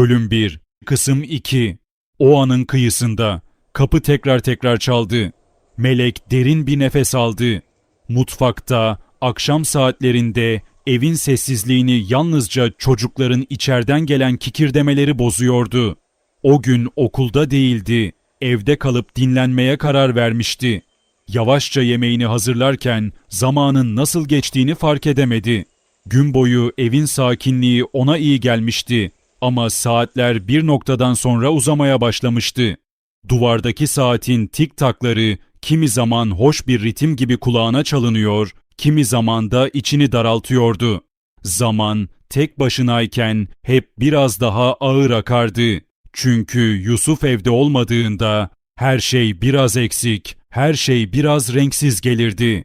Bölüm 1 Kısım 2 O anın kıyısında kapı tekrar tekrar çaldı. Melek derin bir nefes aldı. Mutfakta akşam saatlerinde evin sessizliğini yalnızca çocukların içeriden gelen kikirdemeleri bozuyordu. O gün okulda değildi. Evde kalıp dinlenmeye karar vermişti. Yavaşça yemeğini hazırlarken zamanın nasıl geçtiğini fark edemedi. Gün boyu evin sakinliği ona iyi gelmişti ama saatler bir noktadan sonra uzamaya başlamıştı. Duvardaki saatin tik takları kimi zaman hoş bir ritim gibi kulağına çalınıyor, kimi zaman da içini daraltıyordu. Zaman tek başınayken hep biraz daha ağır akardı. Çünkü Yusuf evde olmadığında her şey biraz eksik, her şey biraz renksiz gelirdi.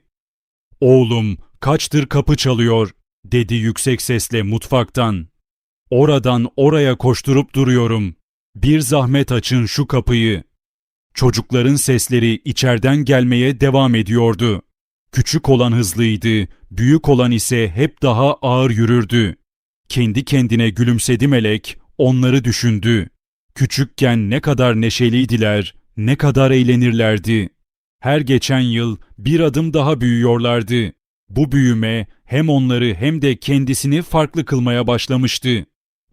Oğlum, kaçtır kapı çalıyor, dedi yüksek sesle mutfaktan. Oradan oraya koşturup duruyorum. Bir zahmet açın şu kapıyı. Çocukların sesleri içeriden gelmeye devam ediyordu. Küçük olan hızlıydı, büyük olan ise hep daha ağır yürürdü. Kendi kendine gülümsedi melek, onları düşündü. Küçükken ne kadar neşeliydiler, ne kadar eğlenirlerdi. Her geçen yıl bir adım daha büyüyorlardı. Bu büyüme hem onları hem de kendisini farklı kılmaya başlamıştı.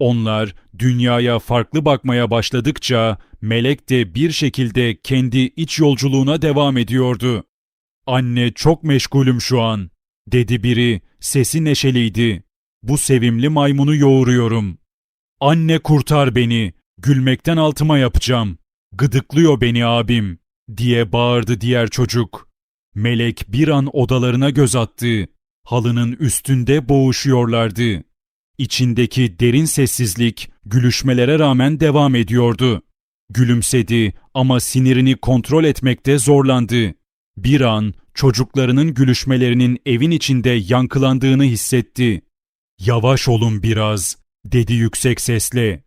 Onlar dünyaya farklı bakmaya başladıkça Melek de bir şekilde kendi iç yolculuğuna devam ediyordu. Anne çok meşgulüm şu an, dedi biri, sesi neşeliydi. Bu sevimli maymunu yoğuruyorum. Anne kurtar beni, gülmekten altıma yapacağım. Gıdıklıyor beni abim, diye bağırdı diğer çocuk. Melek bir an odalarına göz attı. Halının üstünde boğuşuyorlardı. İçindeki derin sessizlik gülüşmelere rağmen devam ediyordu. Gülümsedi ama sinirini kontrol etmekte zorlandı. Bir an çocuklarının gülüşmelerinin evin içinde yankılandığını hissetti. Yavaş olun biraz, dedi yüksek sesle.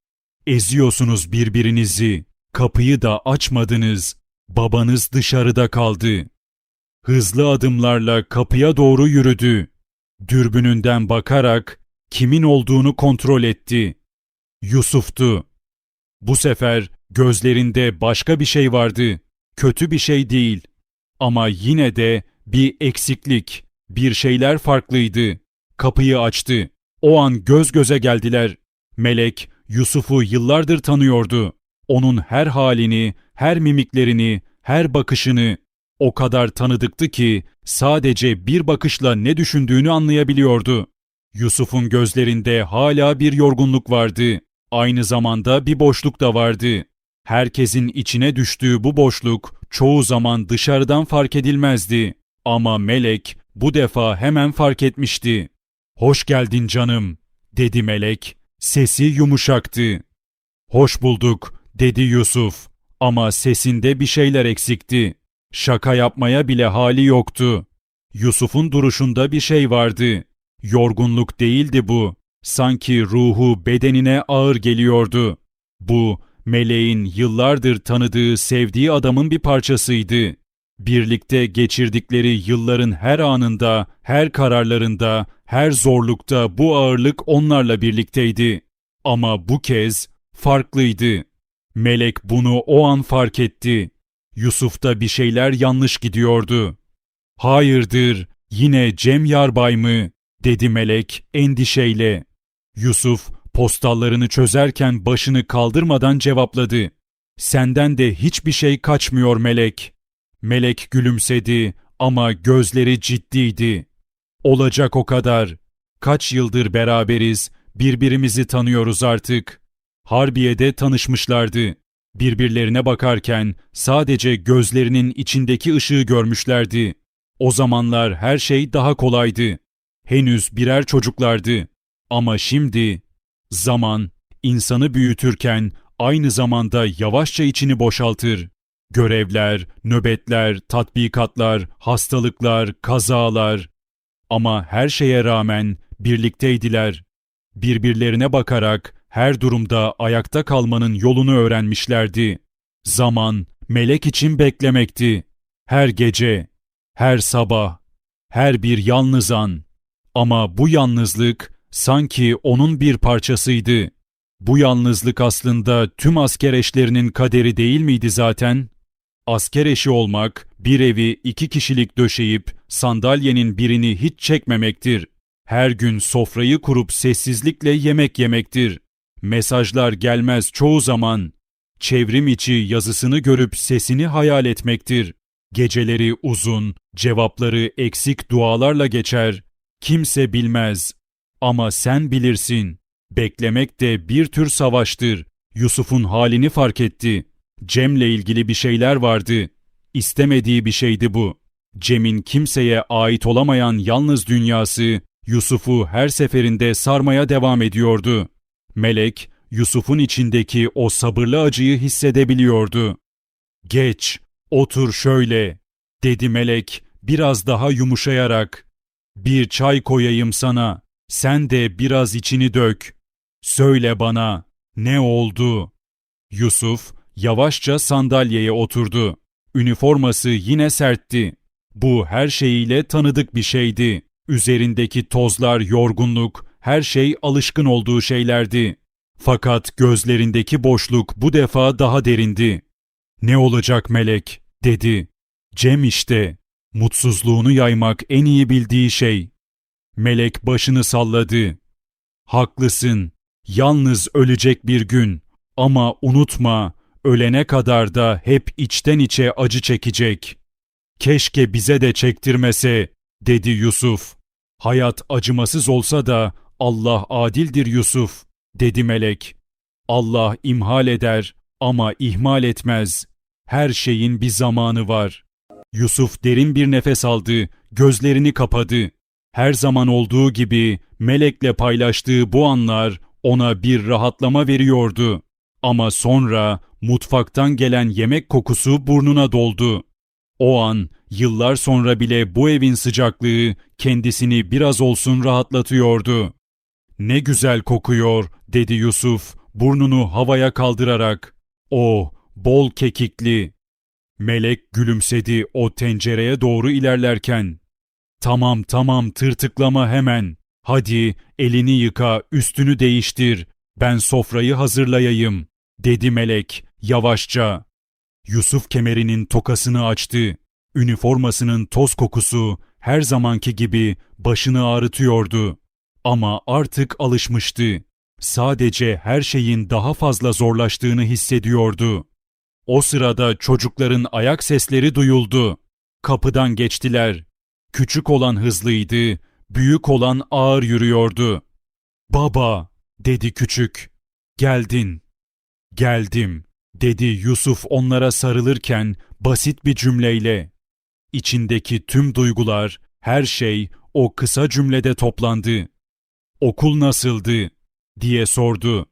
Eziyorsunuz birbirinizi. Kapıyı da açmadınız. Babanız dışarıda kaldı. Hızlı adımlarla kapıya doğru yürüdü. Dürbününden bakarak kimin olduğunu kontrol etti. Yusuf'tu. Bu sefer gözlerinde başka bir şey vardı. Kötü bir şey değil. Ama yine de bir eksiklik, bir şeyler farklıydı. Kapıyı açtı. O an göz göze geldiler. Melek Yusuf'u yıllardır tanıyordu. Onun her halini, her mimiklerini, her bakışını o kadar tanıdıktı ki sadece bir bakışla ne düşündüğünü anlayabiliyordu. Yusuf'un gözlerinde hala bir yorgunluk vardı. Aynı zamanda bir boşluk da vardı. Herkesin içine düştüğü bu boşluk çoğu zaman dışarıdan fark edilmezdi. Ama Melek bu defa hemen fark etmişti. Hoş geldin canım, dedi Melek. Sesi yumuşaktı. Hoş bulduk, dedi Yusuf. Ama sesinde bir şeyler eksikti. Şaka yapmaya bile hali yoktu. Yusuf'un duruşunda bir şey vardı. Yorgunluk değildi bu. Sanki ruhu bedenine ağır geliyordu. Bu, meleğin yıllardır tanıdığı, sevdiği adamın bir parçasıydı. Birlikte geçirdikleri yılların her anında, her kararlarında, her zorlukta bu ağırlık onlarla birlikteydi. Ama bu kez farklıydı. Melek bunu o an fark etti. Yusuf'ta bir şeyler yanlış gidiyordu. Hayırdır, yine Cem Yarbay mı? Dedi Melek endişeyle. Yusuf postallarını çözerken başını kaldırmadan cevapladı. Senden de hiçbir şey kaçmıyor Melek. Melek gülümsedi ama gözleri ciddiydi. Olacak o kadar. Kaç yıldır beraberiz, birbirimizi tanıyoruz artık. Harbiye'de tanışmışlardı. Birbirlerine bakarken sadece gözlerinin içindeki ışığı görmüşlerdi. O zamanlar her şey daha kolaydı. Henüz birer çocuklardı. Ama şimdi zaman insanı büyütürken aynı zamanda yavaşça içini boşaltır. Görevler, nöbetler, tatbikatlar, hastalıklar, kazalar. Ama her şeye rağmen birlikteydiler. Birbirlerine bakarak her durumda ayakta kalmanın yolunu öğrenmişlerdi. Zaman, melek için beklemekti. Her gece, her sabah, her bir yalnız an. Ama bu yalnızlık sanki onun bir parçasıydı. Bu yalnızlık aslında tüm asker eşlerinin kaderi değil miydi zaten? Asker eşi olmak, bir evi iki kişilik döşeyip sandalyenin birini hiç çekmemektir. Her gün sofrayı kurup sessizlikle yemek yemektir. Mesajlar gelmez çoğu zaman. Çevrim içi yazısını görüp sesini hayal etmektir. Geceleri uzun, cevapları eksik dualarla geçer. Kimse bilmez. Ama sen bilirsin. Beklemek de bir tür savaştır. Yusuf'un halini fark etti. Cem'le ilgili bir şeyler vardı. İstemediği bir şeydi bu. Cem'in kimseye ait olamayan yalnız dünyası Yusuf'u her seferinde sarmaya devam ediyordu. Melek, Yusuf'un içindeki o sabırlı acıyı hissedebiliyordu. Geç, otur şöyle, dedi Melek biraz daha yumuşayarak. Bir çay koyayım sana, sen de biraz içini dök. Söyle bana, ne oldu? Yusuf yavaşça sandalyeye oturdu. Üniforması yine sertti. Bu her şeyiyle tanıdık bir şeydi. Üzerindeki tozlar, yorgunluk, her şey alışkın olduğu şeylerdi. Fakat gözlerindeki boşluk bu defa daha derindi. Ne olacak melek, dedi. Cem işte. Mutsuzluğunu yaymak en iyi bildiği şey. Melek başını salladı. Haklısın. Yalnız ölecek bir gün. Ama unutma, ölene kadar da hep içten içe acı çekecek. Keşke bize de çektirmese, dedi Yusuf. Hayat acımasız olsa da Allah adildir Yusuf, dedi melek. Allah imhal eder ama ihmal etmez. Her şeyin bir zamanı var. Yusuf derin bir nefes aldı, gözlerini kapadı. Her zaman olduğu gibi melekle paylaştığı bu anlar ona bir rahatlama veriyordu. Ama sonra mutfaktan gelen yemek kokusu burnuna doldu. O an yıllar sonra bile bu evin sıcaklığı kendisini biraz olsun rahatlatıyordu. Ne güzel kokuyor dedi Yusuf burnunu havaya kaldırarak. O bol kekikli. Melek gülümsedi o tencereye doğru ilerlerken. Tamam tamam tırtıklama hemen. Hadi elini yıka üstünü değiştir. Ben sofrayı hazırlayayım dedi Melek yavaşça. Yusuf kemerinin tokasını açtı. Üniformasının toz kokusu her zamanki gibi başını ağrıtıyordu. Ama artık alışmıştı. Sadece her şeyin daha fazla zorlaştığını hissediyordu. O sırada çocukların ayak sesleri duyuldu. Kapıdan geçtiler. Küçük olan hızlıydı, büyük olan ağır yürüyordu. "Baba," dedi küçük. "Geldin." "Geldim." dedi Yusuf onlara sarılırken basit bir cümleyle. İçindeki tüm duygular, her şey o kısa cümlede toplandı. Okul nasıldı? diye sordu.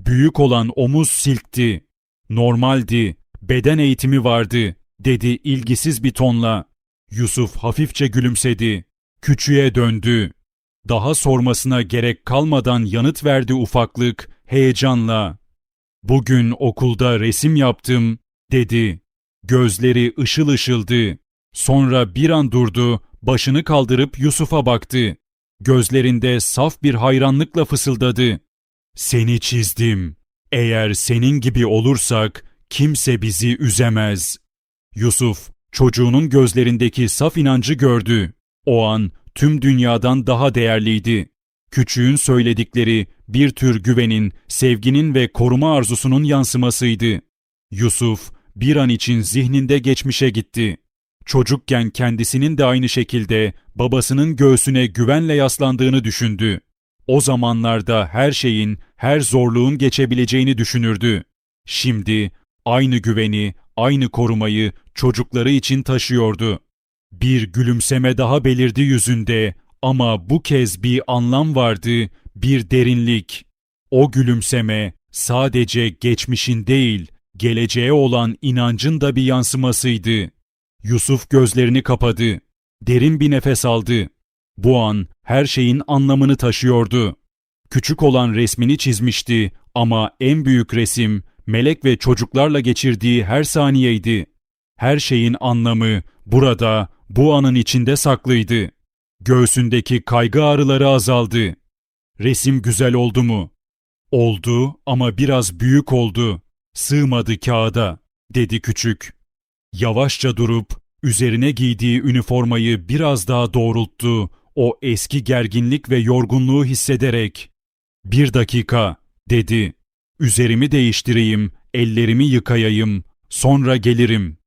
Büyük olan omuz silkti. Normaldi, beden eğitimi vardı, dedi ilgisiz bir tonla. Yusuf hafifçe gülümsedi. Küçüğe döndü. Daha sormasına gerek kalmadan yanıt verdi ufaklık, heyecanla. Bugün okulda resim yaptım, dedi. Gözleri ışıl ışıldı. Sonra bir an durdu, başını kaldırıp Yusuf'a baktı. Gözlerinde saf bir hayranlıkla fısıldadı. Seni çizdim. Eğer senin gibi olursak kimse bizi üzemez. Yusuf çocuğunun gözlerindeki saf inancı gördü. O an tüm dünyadan daha değerliydi. Küçüğün söyledikleri bir tür güvenin, sevginin ve koruma arzusunun yansımasıydı. Yusuf bir an için zihninde geçmişe gitti. Çocukken kendisinin de aynı şekilde babasının göğsüne güvenle yaslandığını düşündü. O zamanlarda her şeyin, her zorluğun geçebileceğini düşünürdü. Şimdi aynı güveni, aynı korumayı çocukları için taşıyordu. Bir gülümseme daha belirdi yüzünde ama bu kez bir anlam vardı, bir derinlik. O gülümseme sadece geçmişin değil, geleceğe olan inancın da bir yansımasıydı. Yusuf gözlerini kapadı. Derin bir nefes aldı. Bu an her şeyin anlamını taşıyordu. Küçük olan resmini çizmişti ama en büyük resim melek ve çocuklarla geçirdiği her saniyeydi. Her şeyin anlamı burada, bu anın içinde saklıydı. Göğsündeki kaygı ağrıları azaldı. Resim güzel oldu mu? Oldu ama biraz büyük oldu. Sığmadı kağıda, dedi küçük. Yavaşça durup üzerine giydiği üniformayı biraz daha doğrulttu. O eski gerginlik ve yorgunluğu hissederek. Bir dakika, dedi. Üzerimi değiştireyim, ellerimi yıkayayım, sonra gelirim.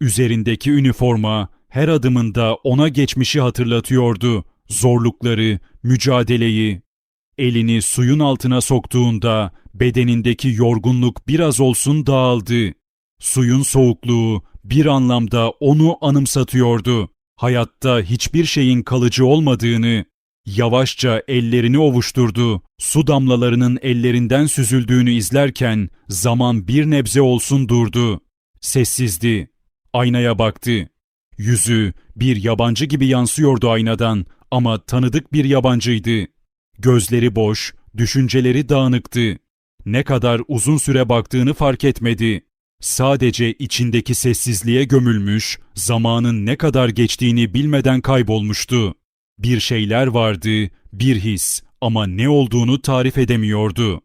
Üzerindeki üniforma her adımında ona geçmişi hatırlatıyordu. Zorlukları, mücadeleyi. Elini suyun altına soktuğunda bedenindeki yorgunluk biraz olsun dağıldı. Suyun soğukluğu bir anlamda onu anımsatıyordu. Hayatta hiçbir şeyin kalıcı olmadığını, yavaşça ellerini ovuşturdu. Su damlalarının ellerinden süzüldüğünü izlerken zaman bir nebze olsun durdu. Sessizdi. Aynaya baktı. Yüzü bir yabancı gibi yansıyordu aynadan ama tanıdık bir yabancıydı. Gözleri boş, düşünceleri dağınıktı. Ne kadar uzun süre baktığını fark etmedi. Sadece içindeki sessizliğe gömülmüş, zamanın ne kadar geçtiğini bilmeden kaybolmuştu. Bir şeyler vardı, bir his ama ne olduğunu tarif edemiyordu.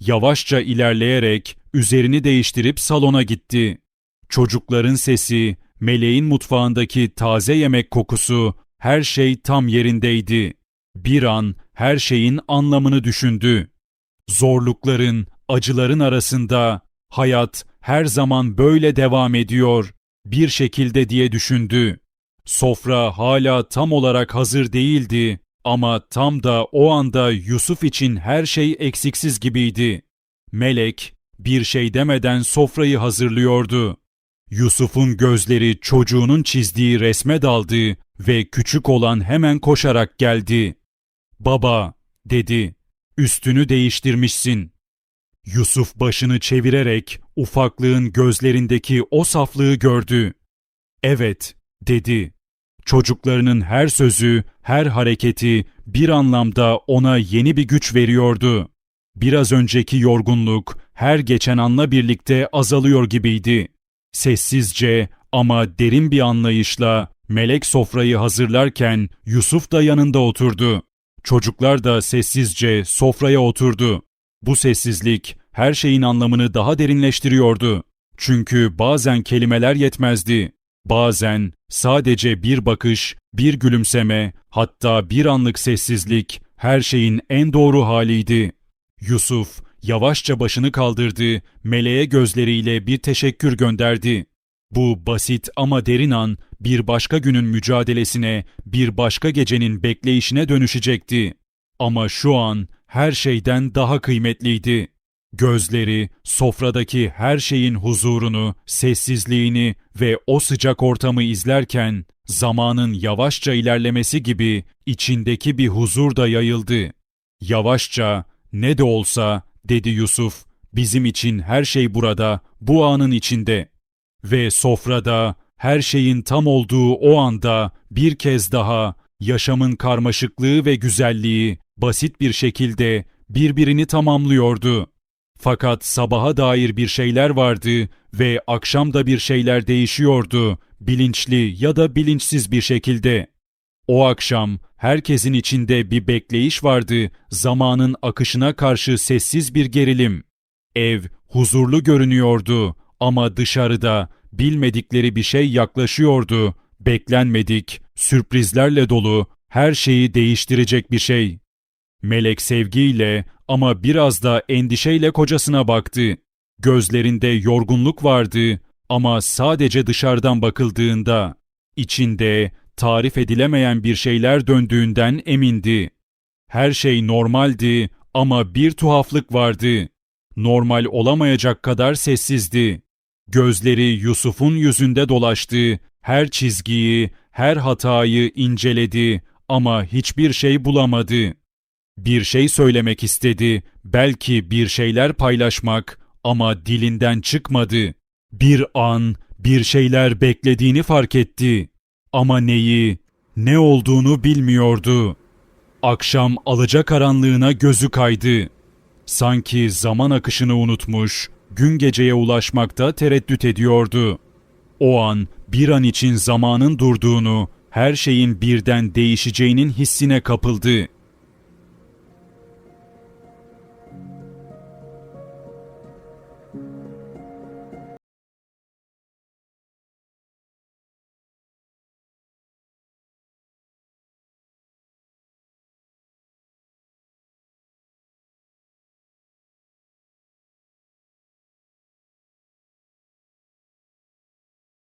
Yavaşça ilerleyerek üzerini değiştirip salona gitti. Çocukların sesi, meleğin mutfağındaki taze yemek kokusu, her şey tam yerindeydi. Bir an her şeyin anlamını düşündü. Zorlukların, acıların arasında hayat her zaman böyle devam ediyor bir şekilde diye düşündü. Sofra hala tam olarak hazır değildi ama tam da o anda Yusuf için her şey eksiksiz gibiydi. Melek bir şey demeden sofrayı hazırlıyordu. Yusuf'un gözleri çocuğunun çizdiği resme daldı ve küçük olan hemen koşarak geldi. Baba, dedi, üstünü değiştirmişsin. Yusuf başını çevirerek ufaklığın gözlerindeki o saflığı gördü. Evet, dedi. Çocuklarının her sözü, her hareketi bir anlamda ona yeni bir güç veriyordu. Biraz önceki yorgunluk her geçen anla birlikte azalıyor gibiydi. Sessizce ama derin bir anlayışla melek sofrayı hazırlarken Yusuf da yanında oturdu. Çocuklar da sessizce sofraya oturdu. Bu sessizlik her şeyin anlamını daha derinleştiriyordu. Çünkü bazen kelimeler yetmezdi. Bazen sadece bir bakış, bir gülümseme, hatta bir anlık sessizlik her şeyin en doğru haliydi. Yusuf yavaşça başını kaldırdı, meleğe gözleriyle bir teşekkür gönderdi. Bu basit ama derin an bir başka günün mücadelesine, bir başka gecenin bekleyişine dönüşecekti. Ama şu an her şeyden daha kıymetliydi. Gözleri sofradaki her şeyin huzurunu, sessizliğini ve o sıcak ortamı izlerken zamanın yavaşça ilerlemesi gibi içindeki bir huzur da yayıldı. Yavaşça ne de olsa dedi Yusuf bizim için her şey burada, bu anın içinde. Ve sofrada her şeyin tam olduğu o anda bir kez daha yaşamın karmaşıklığı ve güzelliği basit bir şekilde birbirini tamamlıyordu. Fakat sabaha dair bir şeyler vardı ve akşamda bir şeyler değişiyordu, bilinçli ya da bilinçsiz bir şekilde. O akşam herkesin içinde bir bekleyiş vardı, zamanın akışına karşı sessiz bir gerilim. Ev huzurlu görünüyordu ama dışarıda bilmedikleri bir şey yaklaşıyordu. Beklenmedik, sürprizlerle dolu, her şeyi değiştirecek bir şey. Melek sevgiyle ama biraz da endişeyle kocasına baktı. Gözlerinde yorgunluk vardı ama sadece dışarıdan bakıldığında içinde tarif edilemeyen bir şeyler döndüğünden emindi. Her şey normaldi ama bir tuhaflık vardı. Normal olamayacak kadar sessizdi. Gözleri Yusuf'un yüzünde dolaştı, her çizgiyi, her hatayı inceledi ama hiçbir şey bulamadı. Bir şey söylemek istedi, belki bir şeyler paylaşmak ama dilinden çıkmadı. Bir an bir şeyler beklediğini fark etti. Ama neyi, ne olduğunu bilmiyordu. Akşam alacakaranlığına gözü kaydı. Sanki zaman akışını unutmuş, gün geceye ulaşmakta tereddüt ediyordu. O an bir an için zamanın durduğunu, her şeyin birden değişeceğinin hissine kapıldı.